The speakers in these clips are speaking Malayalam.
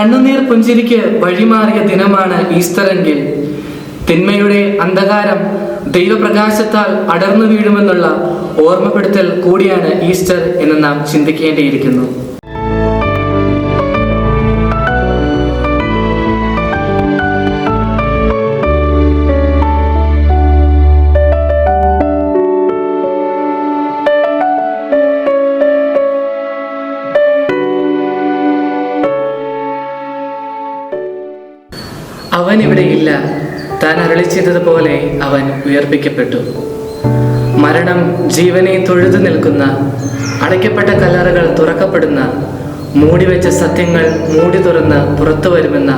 കണ്ണുനീർ പുഞ്ചിരിക്ക് വഴിമാറിയ ദിനമാണ് ഈസ്റ്ററെങ്കിൽ. തിന്മയുടെ അന്ധകാരം ദൈവപ്രകാശത്താൽ അടർന്നു വീഴുമെന്നുള്ള ഓർമ്മപ്പെടുത്തൽ കൂടിയാണ് ഈസ്റ്റർ എന്ന് നാം ചിന്തിക്കേണ്ടിയിരിക്കുന്നു. അവൻ ഇവിടെ ഇല്ല. താൻ അരളി ചെയ്തതുപോലെ അവൻ ഉയർപ്പിക്കപ്പെട്ടു. മരണം ജീവനെ തൊഴുതു നിൽക്കുന്ന അടയ്ക്കപ്പെട്ട കല്ലറകൾ തുറക്കപ്പെടുന്ന മൂടിവെച്ച സത്യങ്ങൾ മൂടി തുറന്ന് പുറത്തു വരുമെന്ന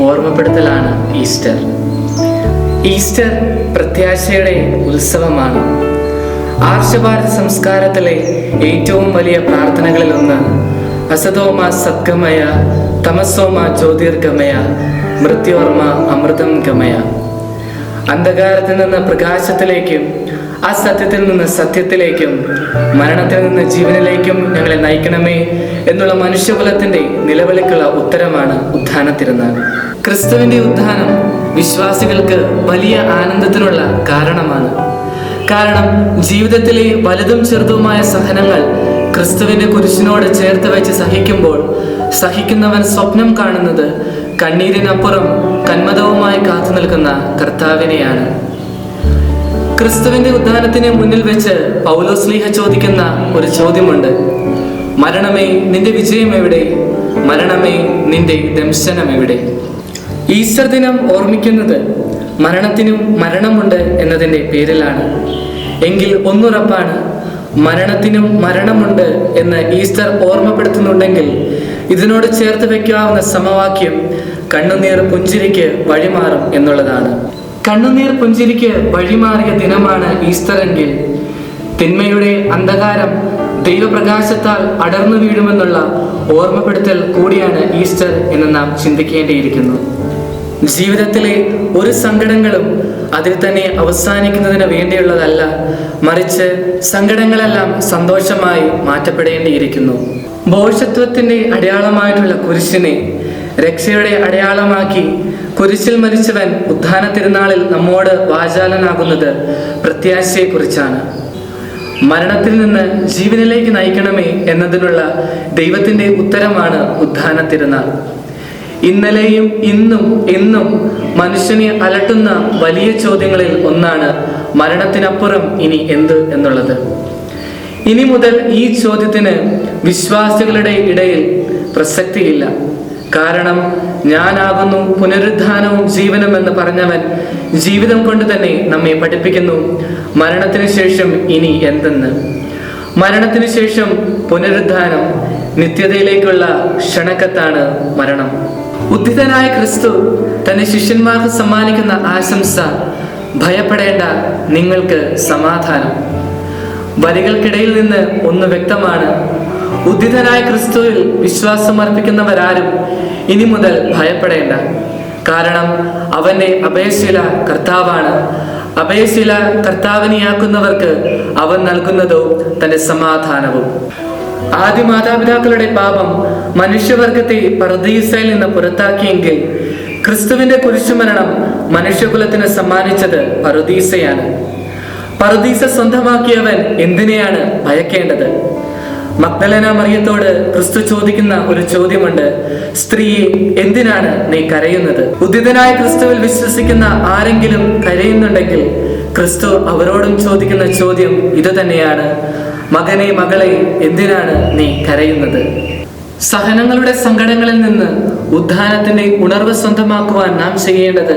ഓർമ്മപ്പെടുത്തലാണ് ഈസ്റ്റർ. ഈസ്റ്റർ പ്രത്യാശയുടെ ഉത്സവമാണ്. ആർഷഭാരത സംസ്കാരത്തിലെ ഏറ്റവും വലിയ പ്രാർത്ഥനകളിൽ ഒന്ന് അസതോമ സദ്ഗമയ തമസോമ ജ്യോതിർഗമയ മൃത്യോർമ അമൃതം ഗമയ. അന്ധകാരത്തിൽ നിന്ന് പ്രകാശത്തിലേക്കും ആ സത്യത്തിൽ നിന്ന് സത്യത്തിലേക്കും മരണത്തിൽ നിന്ന് ജീവനിലേക്കും ഞങ്ങളെ നയിക്കണമേ എന്നുള്ള മനുഷ്യകുലത്തിന്റെ നിലവിളിക്കുള്ള ഉത്തരമാണ് ഉത്ഥാന തിരുനാൾ. ക്രിസ്തുവിന്റെ ഉത്ഥാനം വിശ്വാസികൾക്ക് വലിയ ആനന്ദത്തിനുള്ള കാരണമാണ്. കാരണം ജീവിതത്തിലെ വലുതും ചെറുതുമായ സഹനങ്ങൾ ക്രിസ്തുവിന്റെ കുരിശിനോട് ചേർത്ത് വെച്ച് സഹിക്കുമ്പോൾ സഹിക്കുന്നവൻ സ്വപ്നം കാണുന്നത് കണ്ണീരിനപ്പുറം കന്മതവുമായി കാത്തു നിൽക്കുന്ന കർത്താവിനെയാണ്. ക്രിസ്തുവിന്റെ ഉദ്ധാനത്തിന് മുന്നിൽ വെച്ച് പൗലോസ്ലീഹ ചോദിക്കുന്ന ഒരു ചോദ്യമുണ്ട്. മരണമേ നിന്റെ വിജയം എവിടെ? മരണമേ നിന്റെ ദംശനം എവിടെ? ഈസ്റ്റർ ദിനം ഓർമ്മിക്കുന്നത് മരണത്തിനും മരണമുണ്ട് എന്നതിന്റെ പേരിലാണ്. എങ്കിൽ ഒന്നുറപ്പാണ് മരണത്തിനും മരണമുണ്ട് എന്ന് ഈസ്റ്റർ ഓർമ്മപ്പെടുത്തുന്നുണ്ടെങ്കിൽ ഇതിനോട് ചേർത്ത് വെക്കാവുന്ന സമവാക്യം കണ്ണുനീർ പുഞ്ചിരിക്ക് വഴിമാറും എന്നുള്ളതാണ്. കണ്ണുനീർ പുഞ്ചിരിക്ക് വഴിമാറിയ ദിനമാണ് ഈസ്റ്റർ എങ്കിൽ തിന്മയുടെ അന്ധകാരം ദൈവപ്രകാശത്താൽ അടർന്നു വീഴുമെന്നുള്ള ഓർമ്മപ്പെടുത്തൽ കൂടിയാണ് ഈസ്റ്റർ എന്ന് നാം ചിന്തിക്കേണ്ടിയിരിക്കുന്നു. ജീവിതത്തിലെ ഒരു സങ്കടങ്ങളും അതിൽ തന്നെ അവസാനിക്കുന്നതിന് വേണ്ടിയുള്ളതല്ല മറിച്ച് സങ്കടങ്ങളെല്ലാം സന്തോഷമായി മാറ്റപ്പെടേണ്ടിയിരിക്കുന്നു. ബോഷത്വത്തിന്റെ അടയാളമായിട്ടുള്ള കുരിശിനെ രക്ഷയുടെ അടയാളമാക്കി കുരിശിൽ മരിച്ചവൻ ഉദ്ധാന തിരുനാളിൽ നമ്മോട് വാചാലനാകുന്നത് പ്രത്യാശയെക്കുറിച്ചാണ്. മരണത്തിൽ നിന്ന് ജീവനിലേക്ക് നയിക്കണമേ എന്നതിനുള്ള ദൈവത്തിന്റെ ഉത്തരമാണ് ഉദ്ധാന തിരുനാൾ. ഇന്നലെയും ഇന്നും എന്നും മനുഷ്യനെ അലട്ടുന്ന വലിയ ചോദ്യങ്ങളിൽ ഒന്നാണ് മരണത്തിനപ്പുറം ഇനി എന്ത് എന്നുള്ളത്. ഇനി മുതൽ ഈ ചോദ്യത്തിന് വിശ്വാസികളുടെ ഇടയിൽ പ്രസക്തിയില്ല. കാരണം ഞാനാകുന്നു പുനരുദ്ധാനവും ജീവനും എന്ന് പറഞ്ഞവൻ ജീവിതം കൊണ്ട് തന്നെ നമ്മെ പഠിപ്പിക്കുന്നു. മരണത്തിന് ശേഷം ഇനി എന്തെന്ന്? മരണത്തിന് ശേഷം പുനരുദ്ധാനം നിത്യതയിലേക്കുള്ള ക്ഷണക്കത്താണ് മരണം. ഉദ്ധിതനായ ക്രിസ്തു തന്റെ ശിഷ്യന്മാർക്ക് സമ്മാനിക്കുന്ന ആശംസ ഭയപ്പെടേണ്ട നിങ്ങൾക്ക് സമാധാനം. വരികൾക്കിടയിൽ നിന്ന് ഒന്ന് വ്യക്തമാണ് ഉദ്ധിതനായ ക്രിസ്തുവിൽ വിശ്വാസമർപ്പിക്കുന്നവരാരും ഇനി മുതൽ ഭയപ്പെടേണ്ട. കാരണം അവന്റെ അഭയശീല കർത്താവാണ്. അഭയശീല കർത്താവിനെയാക്കുന്നവർക്ക് അവൻ നൽകുന്നതോ തന്റെ സമാധാനവും. ആദ്യ മാതാപിതാക്കളുടെ പാപം മനുഷ്യവർഗത്തെ പർദീസയിൽ നിന്ന് പുറത്താക്കിയെങ്കിൽ ക്രിസ്തുവിന്റെ കുരിശുമരണം മനുഷ്യകുലത്തിന് സമ്മാനിച്ചത് പറുദീസയാണ് പറുദീസ സ്വന്തമാക്കിയവൻ എന്തിനെയാണ് ഭയക്കേണ്ടത്? മഗ്ദലന മറിയത്തോട് ക്രിസ്തു ചോദിക്കുന്ന ഒരു ചോദ്യമുണ്ട്. സ്ത്രീയെ എന്തിനാണ് നീ കരയുന്നത്? ഉദിതനായ ക്രിസ്തുവിൽ വിശ്വസിക്കുന്ന ആരെങ്കിലും കരയുന്നുണ്ടെങ്കിൽ ക്രിസ്തു അവരോടും ചോദിക്കുന്ന ചോദ്യം ഇത് തന്നെയാണ് മകനെ മകളെ എന്തിനാണ് നീ കരയുന്നത്? സഹനങ്ങളുടെ സങ്കടങ്ങളിൽ നിന്ന് ഉദ്ധാനത്തിന്റെ ഉണർവ് സ്വന്തമാക്കുവാൻ നാം ചെയ്യേണ്ടത്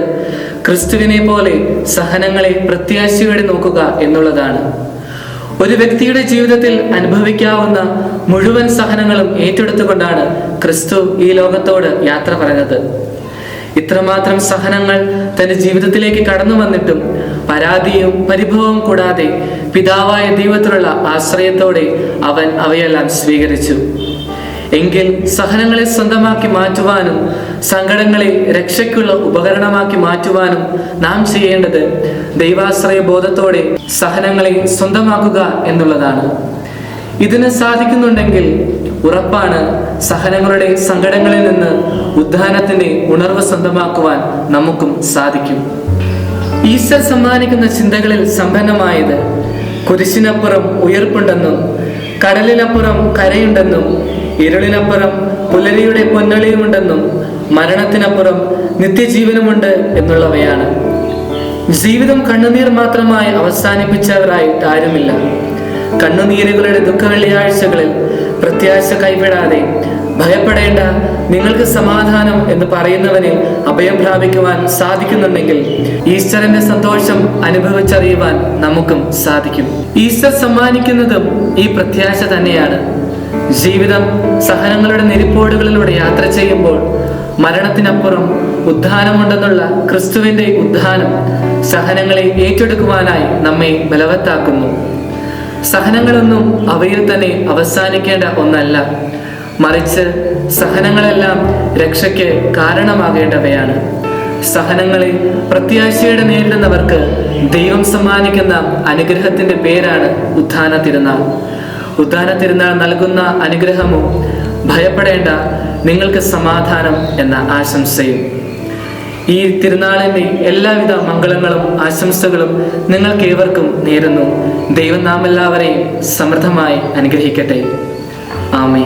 ക്രിസ്തുവിനെ പോലെ സഹനങ്ങളെ പ്രത്യാശയോടെ നോക്കുക എന്നുള്ളതാണ്. ഒരു വ്യക്തിയുടെ ജീവിതത്തിൽ അനുഭവിക്കാവുന്ന മുഴുവൻ സഹനങ്ങളും ഏറ്റെടുത്തുകൊണ്ടാണ് ക്രിസ്തു ഈ ലോകത്തോട് യാത്ര പറഞ്ഞത്. ഇത്രമാത്രം സഹനങ്ങൾ തന്റെ ജീവിതത്തിലേക്ക് കടന്നു വന്നിട്ടും പരാതിയും പരിഭവവും കൂടാതെ പിതാവായ ദൈവത്തിലുള്ള ആശ്രയത്തോടെ അവൻ അവയെല്ലാം സ്വീകരിച്ചു. എങ്കിൽ സഹനങ്ങളെ സ്വന്തമാക്കി മാറ്റുവാനും സങ്കടങ്ങളെ രക്ഷയ്ക്കുള്ള ഉപകരണമാക്കി മാറ്റുവാനും നാം ചെയ്യേണ്ടത് ദൈവാശ്രയ ബോധത്തോടെ സഹനങ്ങളെ സ്വന്തമാക്കുക എന്നുള്ളതാണ്. ഇതിന് സാധിക്കുന്നുണ്ടെങ്കിൽ ഉറപ്പാണ് സഹനങ്ങളുടെ സങ്കടങ്ങളിൽ നിന്ന് ഉദ്ധാനത്തിന്റെ ഉണർവ് സ്വന്തമാക്കുവാൻ നമുക്കും സാധിക്കും. ഈശ്വർ സമ്മാനിക്കുന്ന ചിന്തകളിൽ സമ്പന്നമായത് കുരിശിനപ്പുറം ഉയർപ്പുണ്ടെന്നും കടലിനപ്പുറം കരയുണ്ടെന്നും ഇരുളിനപ്പുറം പുലരിയുടെ പൊന്നളിയുമുണ്ടെന്നും മരണത്തിനപ്പുറം നിത്യജീവനമുണ്ട് എന്നുള്ളവയാണ്. ജീവിതം കണ്ണുനീർ മാത്രമായി അവസാനിപ്പിച്ചവരായിട്ട് ആരുമില്ല. കണ്ണുനീരുകളുടെ ദുഃഖ വെള്ളിയാഴ്ചകളിൽ പ്രത്യാശ കൈവിടാതെ ഭയപ്പെടേണ്ട നിങ്ങൾക്ക് സമാധാനം എന്ന് പറയുന്നവനിൽ അഭയം പ്രാപിക്കുവാൻ സാധിക്കുന്നുണ്ടെങ്കിൽ ഈസ്റ്ററിന്റെ സന്തോഷം അനുഭവിച്ചറിയുവാൻ നമുക്കും സാധിക്കും. ഈസ്റ്റർ സമ്മാനിക്കുന്നതും ഈ പ്രത്യാശ തന്നെയാണ്. ജീവിതം സഹനങ്ങളുടെ നെരിപ്പോടുകളിലൂടെ യാത്ര ചെയ്യുമ്പോൾ മരണത്തിനപ്പുറം ഉദ്ധാനമുണ്ടെന്നുള്ള ക്രിസ്തുവിന്റെ ഉദ്ധാനം സഹനങ്ങളെ ഏറ്റെടുക്കുവാനായി നമ്മെ ബലവത്താക്കുന്നു. സഹനങ്ങളൊന്നും അവയിൽ തന്നെ അവസാനിക്കേണ്ട ഒന്നല്ല. മറിച്ച് സഹനങ്ങളെല്ലാം രക്ഷയ്ക്ക് കാരണമാകേണ്ടവയാണ്. സഹനങ്ങളെ പ്രത്യാശയോടെ നേരിടുന്നവർക്ക് ദൈവം സമ്മാനിക്കുന്ന അനുഗ്രഹത്തിന്റെ പേരാണ് ഉത്ഥാന തിരുനാൾ. ഉദ്ധാന തിരുനാൾ നൽകുന്ന അനുഗ്രഹമോ ഭയപ്പെടേണ്ട നിങ്ങൾക്ക് സമാധാനം എന്ന ആശംസയും. ഈ തിരുനാളിന്റെ എല്ലാവിധ മംഗളങ്ങളും ആശംസകളും നിങ്ങൾക്ക് ഏവർക്കും നേരുന്നു. ദൈവം നാം എല്ലാവരെയും സമൃദ്ധമായി അനുഗ്രഹിക്കട്ടെ. ആമേ